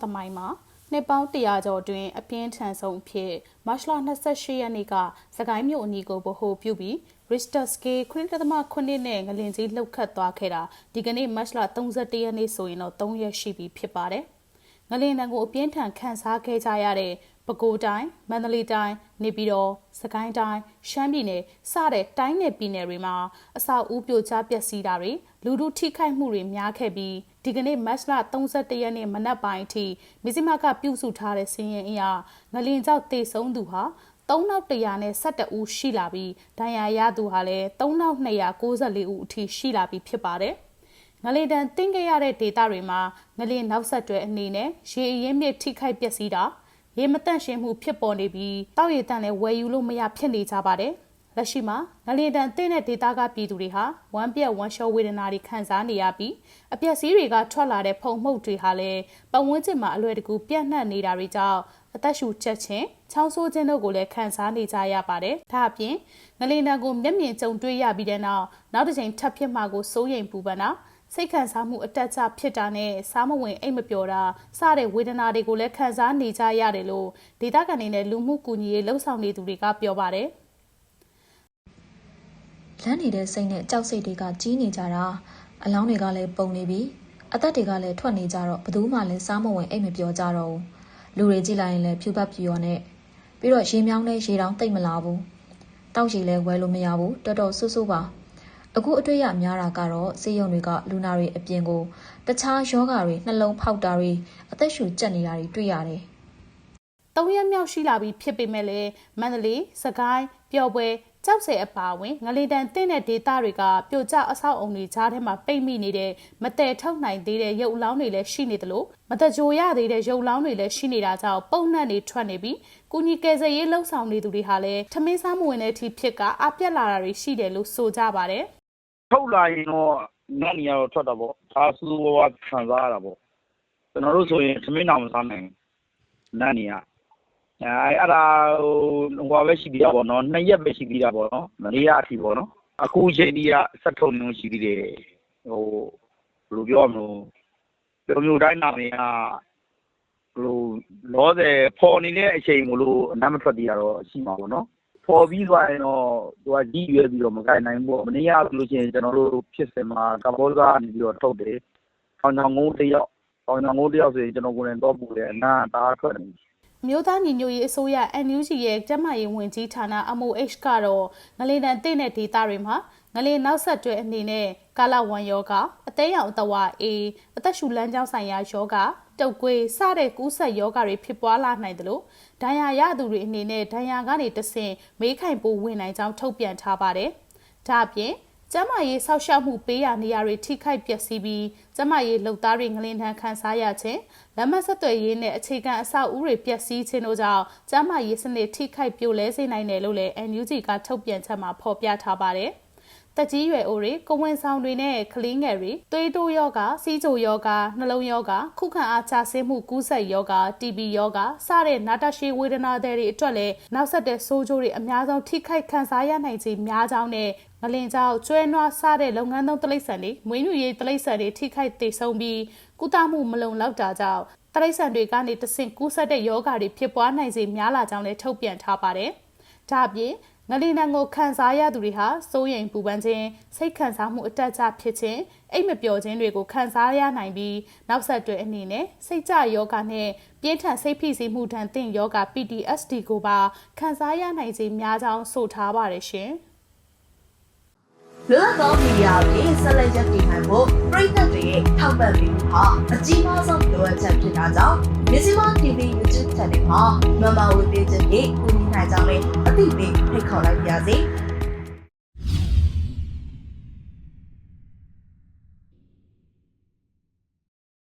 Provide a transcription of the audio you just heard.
သမိုင်းမှာနှစ်ပေါင်း100ကျော်တွင်အပြင်းထန်ဆုံးအဖြစ်မတ်လ28ရက်နေ့ကစကိုင်းမြို့အနီးကိုဗဟိုပြုပြီး Richter scale 9.9နဲ့ငလင်ကြီးလှုပ်ခတ်သွားခဲ့တာဒီကနေ့မတ်လ31ရက်နေ့ဆိုရင်တော့3ရက်ရှိပြီဖြစ်ပါတယ်။ငလင်တံကိုအပြင်းထန်ခန်းစားခဲ့ကြရတဲ့ ပဲခူးတိုင်းမန္တလေးတိုင်းနေပြည်တော်စကိုင်းတိုင်းရှမ်းပြည်နယ်စတဲ့တိုင်းနယ်ပြည်နယ်တွေမှာအဆောက်အဦပြိုကျပျက်စီးတာတွေလူထုထိခိုက်မှုတွေများခဲ့ပြီးဒီကနေ့မတ်လ31ရက်နေ့မနက်ပိုင်းအထိမြစည်းမကပြုစုထားတဲ့စီးရင်အရငလင်ကြောက်တေဆုံးသူဟာ3100နဲ့12ဦးရှိလာပြီးဒဏ်ရာရသူဟာလည်း3294ဦးအထိရှိလာပြီးဖြစ်ပါတယ်။ငလင်တန်တင်းခဲ့ရတဲ့ဒေသတွေမှာငလင်နောက်ဆက်တွဲအနေနဲ့ရေအရင်မြစ်ထိခိုက်ပျက်စီးတာ ရေမတန့်ရှင်းမှုဖြစ်ပေါ်နေပြီးတောက်ရည်တန့်လည်းဝယ်ယူလို့မရဖြစ်နေကြပါတယ်။လက်ရှိမှာငလင်တန်တင်းတဲ့ဒေသကပြည်သူတွေဟာဝမ်းပြက်ဝမ်းလျှောဝေဒနာတွေခံစားနေရပြီးအပျက်စီးတွေကထွက်လာတဲ့ဖုံမှုတ်တွေဟာလည်းပတ်ဝန်းကျင်မှာအလွယ်တကူပြန့်နှံ့နေတာတွေကြောင့်အသက်ရှူချက်ခြင်းချောင်းဆိုးခြင်းတို့ကိုလည်းခံစားနေကြရပါတယ်။ဒါအပြင်ငလင်တန်ကိုမျက်မြင်ကြုံတွေ့ရပြီးတဲ့နောက်နောက်တစ်ချိန်ထပ်ဖြစ်မှာကိုစိုးရိမ်ပူပန်တာ စိတ်ခံစားမှုအတက်အကျဖြစ်တာနဲ့စားမဝင်အိတ်မပျော်တာစတဲ့ဝေဒနာတွေကိုလည်းခံစားနေကြရတယ်လို့ဒေသခံတွေနဲ့လူမှုကူညီရေးလှုပ်ဆောင်နေသူတွေကပြောပါတယ်လမ်းနေတဲ့စိတ်နဲ့ကြောက်စိတ်တွေကကြီးနေကြတာအလောင်းတွေကလည်းပုံနေပြီးအသက်တွေကလည်းထွက်နေကြတော့ဘယ်သူမှလည်းစားမဝင်အိတ်မပြောကြတော့ဘူးလူတွေကြည့်လိုက်ရင်လည်းဖြူပတ်ဖြူရောနဲ့ပြီးတော့ရေမြောင်းလည်းရေတောင်တိတ်မလာဘူးတောက်ရေလည်းဝဲလို့မရဘူးတော်တော်ဆူဆူပါ အခုအတွေ့ရများတာကတော့စေယုံတွေကလူနာတွေအပြင်ကိုတခြားယောဂါတွေနှလုံးဖောက်တာတွေအသက်ရှူကျက်နေတာတွေတွေ့ရတယ်။၃ရက်မြောက်ရှိလာပြီးဖြစ်ပေမဲ့လည်းမန္တလေး၊စကိုင်း၊ပျော်ပွဲကြောက်စဲအပါဝင်ငလေတန်တင့်တဲ့ဒေသတွေကပြိုကျအဆောက်အုံတွေကြားထဲမှာပိတ်မိနေတဲ့မတဲထုတ်နိုင်သေးတဲ့ရုပ်အလောင်းတွေလည်းရှိနေသလိုမတကြိုရသေးတဲ့ရုပ်အလောင်းတွေလည်းရှိနေတာကြောင့်ပုံနှံ့တွေထွက်နေပြီးကုညီကယ်ဆယ်ရေးလှုပ်ဆောင်နေသူတွေဟာလည်းထမင်းစားမဝင်တဲ့အထိဖြစ်ကအပြက်လာတာတွေရှိတယ်လို့ဆိုကြပါတယ် ထုတ်လာရင်တော့နတ်နေရာတော့ထွက်တာပေါ့ဒါစူးဝါးခံစားရတာပေါ့ကျွန်တော်တို့ဆိုရင်သမင်းတော်မစားနိုင်ဘူးနတ်နေရာအဲအဲ့ဒါဟိုဟိုပဲရှိသေးတာပေါ့နော်နှစ်ရက်ပဲရှိသေးတာပေါ့နော်မနေ့ကအထိပေါ့နော်အခုချိန်ဒီကဆက်ထုံနေလို့ရှိသေးတယ်ဟိုဘယ်လိုပြောမလို့ပြောမျိုးတိုင်းနာမည်ကဘယ်လိုလောဆယ်ပေါ်နေတဲ့အချိန်မလို့အနမ်းမထွက်သေးတာတော့ရှိမှာပေါ့နော် ပေါ်ပြီးသွားရင်တော့သူကကြီးရွယ်ပြီးတော့မကိုင်နိုင်ဘူးပေါ့မနေ့ကဆိုလို့ရှိရင်ကျွန်တော်တို့ဖြစ်စင်မှာကမ္ဘောဇာနေပြီးတော့ထုတ်တယ်။အောင်ညောင်ငုံးတစ်ယောက်အောင်ညောင်ငုံးတစ်ယောက်ဆိုရင်ကျွန်တော်ကိုယ်တိုင်တော့ပူတယ်အနာတားထွက်နေပြီ မြို့သားညီညွတ်ရေးအစိုးရ NUG ရဲ့ကျန်းမာရေးဝန်ကြီးဌာန MOH ကတော့ငလေတန်တင့်တဲ့ဒေသတွေမှာငလေနောက်ဆက်တွဲအနေနဲ့ကာလဝမ်ယောဂအသေးရောင်အတဝအေးအသက်ရှူလမ်းကြောင်းဆိုင်ရာယောဂတုပ်ကွေးစတဲ့ကူးဆက်ယောဂတွေဖြစ်ပွားလာနိုင်တယ်လို့ဒဏ်ရာရသူတွေအနေနဲ့ဒဏ်ရာကနေတဆင့်မေးခိုင်ပိုးဝင်နိုင်ကြောင်းထုတ်ပြန်ထားပါတယ်။ဒါအပြင် ကျမရေးဆောက်ရှောက်မှုပေးရနေရာတွေထိခိုက်ပျက်စီးပြီးကျမရေးလုံသားတွေငလင်ထန်ခံစားရခြင်းလက်မဆက်သွယ်ရေးနဲ့အခြေခံအဆောက်အဦတွေပျက်စီးခြင်းတို့ကြောင့်ကျမရေးစနစ်ထိခိုက်ပြိုလဲစေနိုင်တယ်လို့လည်း NUG ကထုတ်ပြန်ချက်မှာဖော်ပြထားပါတယ်။ တက်ကြီးရွယ်အိုတွေကိုဝင်ဆောင်တွေနဲ့ကလေးငယ်တွေသွေးတိုးယောဂစီးချိုယောဂနှလုံးယောဂခုခံအားချဆင်းမှုကူးစက်ယောဂ TB ယောဂစတဲ့နာတာရှည်ဝေဒနာတွေအတွက်လည်းနောက်ဆက်တဲ့ဆိုးကျိုးတွေအများဆုံးထိခိုက်ခံစားရနိုင်ခြင်းများကြောင်းနဲ့ငလင်ကြောင့်ကျွဲနွားစတဲ့လုပ်ငန်းသုံးတိရစ္ဆာန်တွေမွေးမြူရေးတိရစ္ဆာန်တွေထိခိုက်သေးဆုံးပြီးကုသမှုမလုံလောက်တာကြောင့်တိရစ္ဆာန်တွေကနေတဆင့်ကူးစက်တဲ့ယောဂတွေဖြစ်ပွားနိုင်စေများလာကြောင်းလည်းထုတ်ပြန်ထားပါတယ်။ဒါ့အပြင် ငလီနံကိုခံစားရသူတွေဟာစိုးရိမ်ပူပန်ခြင်းစိတ်ခံစားမှုအတက်အကျဖြစ်ခြင်းအိတ်မပျော်ခြင်းတွေကိုခံစားရနိုင်ပြီးနောက်ဆက်တွဲအနေနဲ့စိတ်ကြယောဂနဲ့ပြင်းထန်စိတ်ဖိစီးမှုဒဏ်သင့်ယောဂ PTSD ကိုပါခံစားရနိုင်စေများကြောင်းဆိုထားပါတယ်ရှင်။လွတ်လပ်သောမီဒီယာတွေဆက်လက်ရပ်တည်နိုင်ဖို့ပြည်သက်တွေရဲ့ထော က်ပံ့ပေးမှုဟာအကြီးမားဆုံးလိုအပ်ချက်ဖြစ်တာကြောင့် Mizima TV YouTube Channel မှာမမဝေပေးခြင်းဖြင့်ကူညီနိုင်ကြောင်းလည်းအသိပေးဖိတ်ခေါ်လိုက်ပါရစေ။